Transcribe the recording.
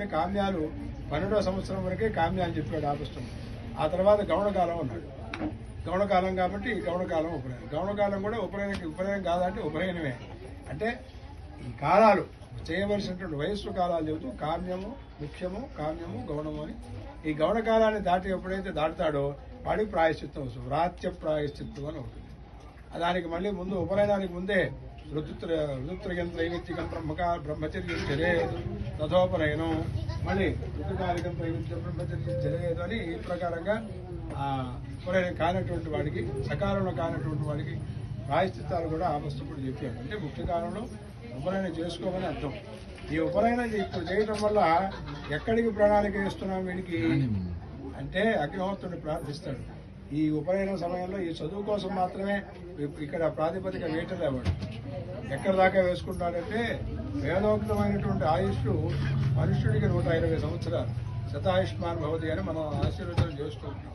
అని కామ్యాలు పన్నెండవ సంవత్సరం వరకే కామ్యాలు చెప్పాడు ఆపుష్టం ఆ తర్వాత గౌణకాలం ఉన్నాడు గౌణకాలం కాబట్టి గౌణకాలం ఉపనయనం. గౌణకాలం కూడా ఉపనయనం ఉపనయనం కాదంటే ఉపనయనమే. అంటే ఈ కాలాలు చేయవలసినటువంటి వయస్సు కాలాలు చెబుతూ కామ్యము ముఖ్యము కామ్యము గౌణము అని. ఈ గౌణకాలాన్ని దాటి ఎప్పుడైతే దాటుతాడో వాడికి ప్రాయశ్చిత్తం వస్తుంది. వ్రాత్య ప్రాయశ్చిత్తం అని ఉంటుంది దానికి మళ్ళీ ముందు ఉపనయనానికి ముందే ఋతుత్ర ఋతుత్రయం త్రైవిత్యకం బ్రహ్మకా బ్రహ్మచర్యం చర్యేదు తథోపనయనం మళ్ళీ ఋతుకాలికం త్రైవిత్యం బ్రహ్మచర్యం చర్యేదు అని ఈ ప్రకారంగా ఆ ఉపనయనం కానటువంటి వాడికి సకాలంలో కానటువంటి వాడికి ప్రాయశ్చిత్తాలు కూడా ఆ పుస్తకుడు చెప్పాడు అంటే ముఖ్య కాలంలో ఉపనయనం చేసుకోమని అర్థం. ఈ ఉపనయనం ఇప్పుడు చేయడం వల్ల ఎక్కడికి ప్రణాళిక వేస్తున్నాం వీడికి? అంటే అగ్నిహోత్రుని ప్రార్థిస్తాడు. ఈ ఉపనయనం సమయంలో ఈ చదువు కోసం మాత్రమే ఇక్కడ ప్రాతిపదిక వేయటలేవాడు ఎక్కడ దాకా వేసుకుంటాడంటే వేదోక్తమైనటువంటి ఆయుష్ మనుష్యుడికి నూట ఇరవై సంవత్సరాలు. శతాయుష్మాన్ భవతి అని మనం ఆశీర్వచనం చేసుకుంటున్నాం